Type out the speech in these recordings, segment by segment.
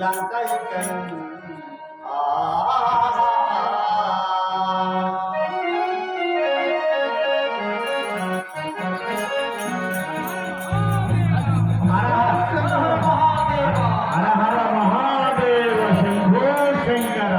లంకైకన్ ఆ. హర హర మహాదేవ శంభో శంకర.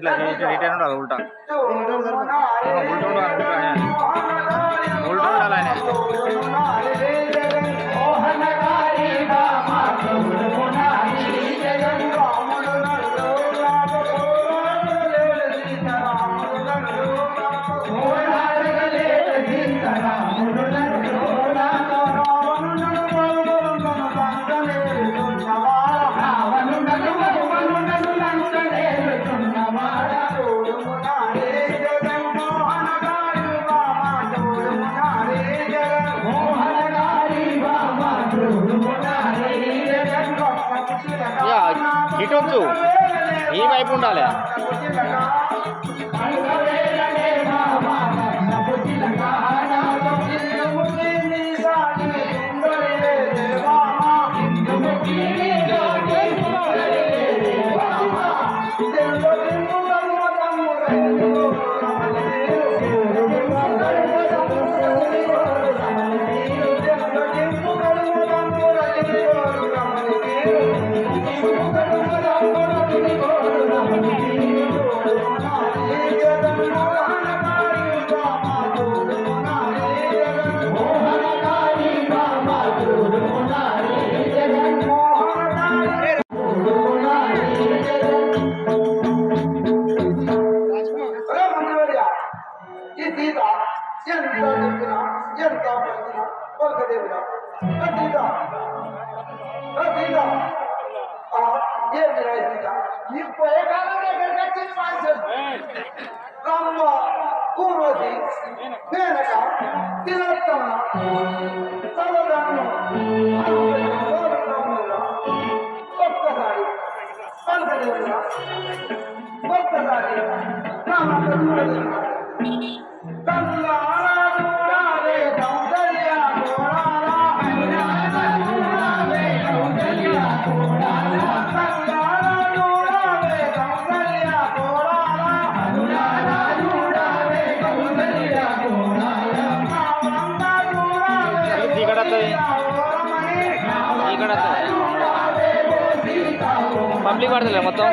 ఇట్లా ఇట్లా రిటర్న్ ఉండాలి ఉల్టా ఉల్టా ఉండాలి ఉల్టా ఉండాలి ये मेरा पिता ये पहेगा ना मैं घर का चीज़ पास से कम्मा कुमोदी मैंने कहा तिलोत्तमा सर्वदानो भक्तधारी पंकज भक्तधारी नाम करूँगा పబ్లిక్ పడతలే మొత్తం?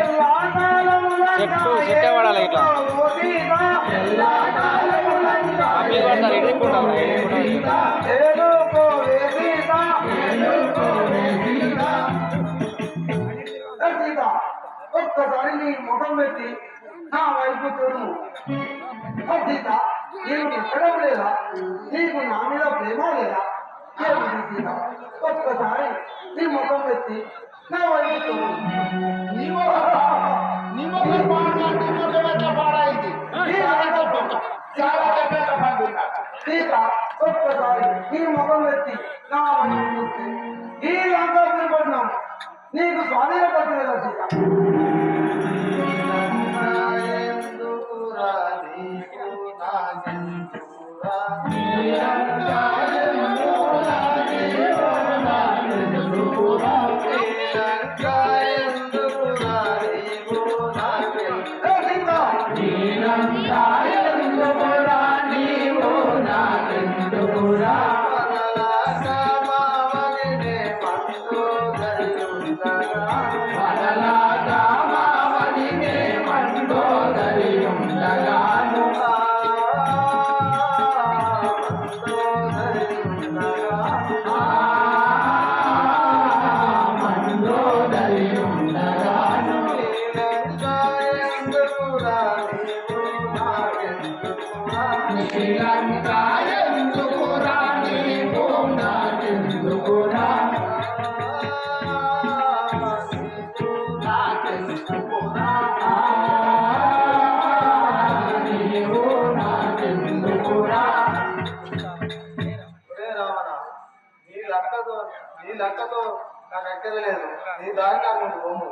చెట్టు చెట్టే పడాలి ఇట్లా. పబ్లిక్ పడతారు ఎడుకుంటారు ఒక్కసారి నీ ముఖం పెట్టి నా వైపు చూడు సీత నీకు ఇష్టం లేదా? నీకు నా మీద ప్రేమ లేదా? సీత? ఒక్కసారి నీ ముఖం పెట్టి ಸೀತಾ ಸೊಪ್ಪದಾರಿ ಈ ಮಗನೆತ್ತಿ ನಾವು ಈ ಲಂಕ ತಿರುಪತಿ ನಾವು నీకు స్వాధీనపరిచిన సీత నిరంకాయ ఎందుకురా నీ పోనా నీ లెక్కతో నాకు ఎక్కలేదు నీ దారి నాకు బొమ్మ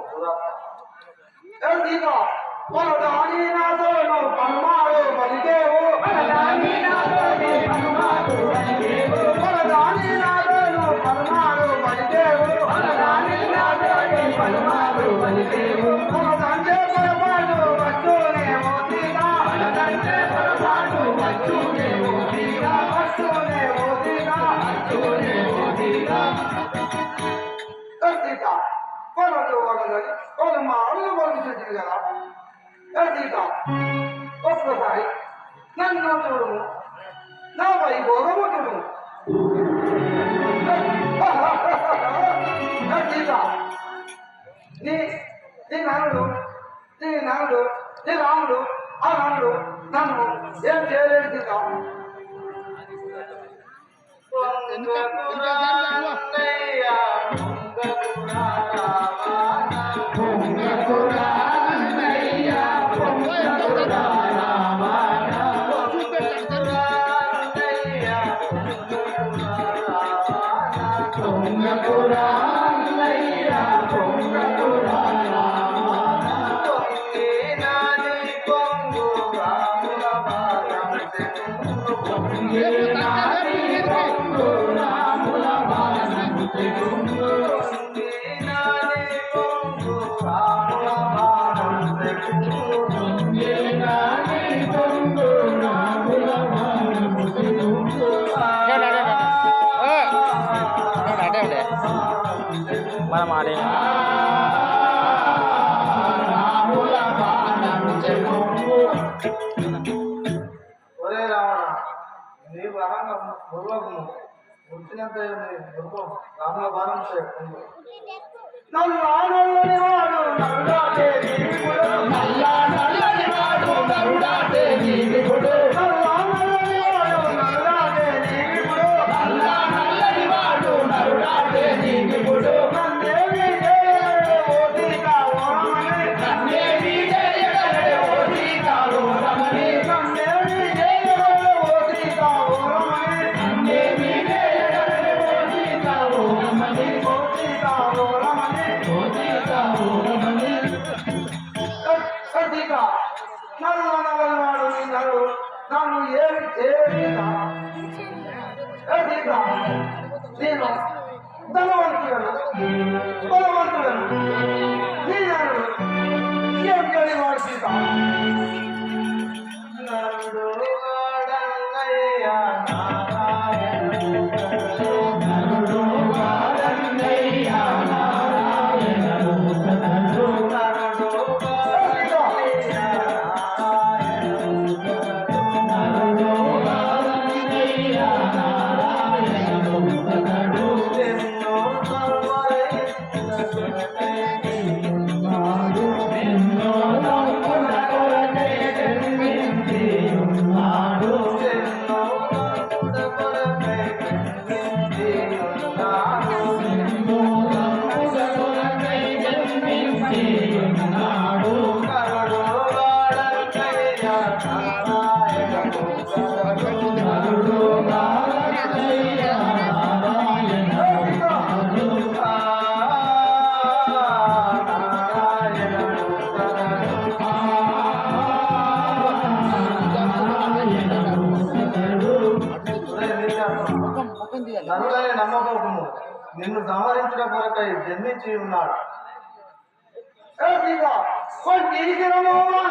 నాతో పమ్మా కానీ వాళ్ళు మా అడుగు పంపించచ్చు కదా సీత ఒక్కసారి నన్ను చూడము నా వైభోగము చూడము సీత నీ నీ నానుడు నీ నానుడు నీ రాముడు ఆ నానుడు నన్ను ఏం చేయలేదు సీత రావాలి ఒరే రావణ నీవు రావణ గురువకు గుర్తినంత గురువు రాముల బాణం నల్లాడే నల్లాడే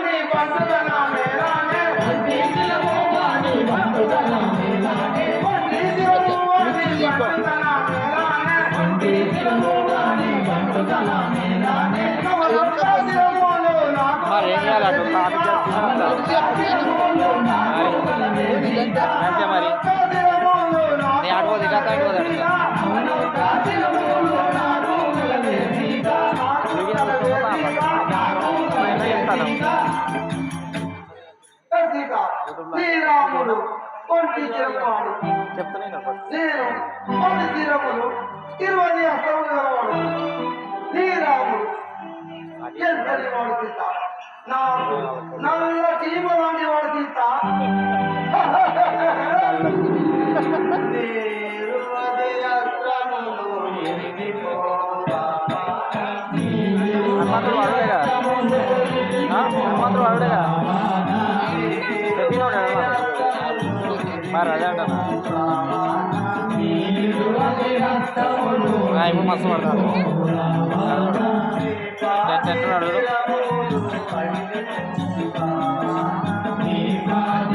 నీ పండుగన మేలానే నవరత్నములు నాకు మరి ఏం అటు కాదు అంతే మరి? నీ అటు ఇటు అటు పోతే అటు. శ్రీరాముడు కొంటి చెప్పాడు నేను ఇరవై గలవాడు శ్రీరాముడు వాడు సీత నాకు నల్ల ఇప్పుడు మస్తు పడతాడు తింటున్నాడు యాక్టింగ్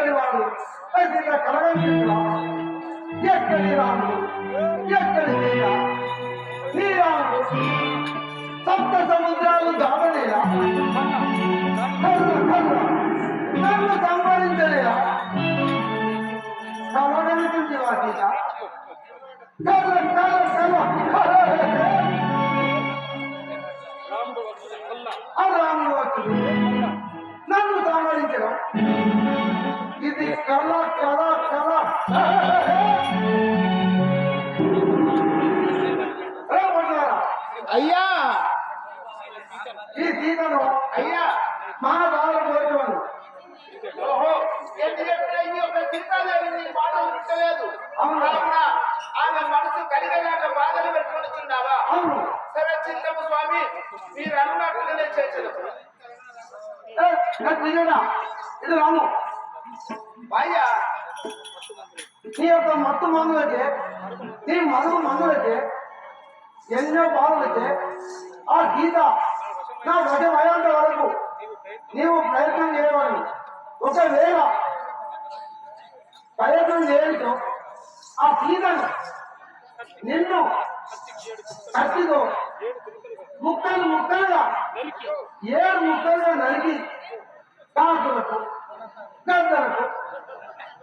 ఎంతటి వాడు ఏ సీత కలగంటున్నా ఎక్కడి రాముడు ఎక్కడి సీత నీ రాముడు సప్త సముద్రాలు దాటలేదా కర్ర కర్ర నన్ను సంహరించలేదా కలగనిపించి వా సీత కర్ర కర్ర కర్ర ఆ రాముడు వచ్చింది కళ కళ కళ. అయ్యా ఈ సీతను అయ్యా మా బాల కోరుకోను ఆమె మనసు కలిగేలాగా బాధలు పెట్టుకుంటున్నావా అవును. సరే చింతము స్వామి మీరు ఏ నిజడా ఇది రాము యొక్క మత్తు మందులకే నీ మనసు మందులకే ఎన్నో బాధలకే ఆ గీత నా గత అయ్యేంత వరకు నీవు ప్రయత్నం చేయవాలి ఒకవేళ ప్రయత్నం చేయడంతో ఆ గీతను నిన్ను కత్తితో ముక్కలు ముక్కలుగా ఏడు ముక్కలుగా నరికి కాకులకు గద్దలకు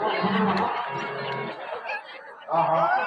Uh huh.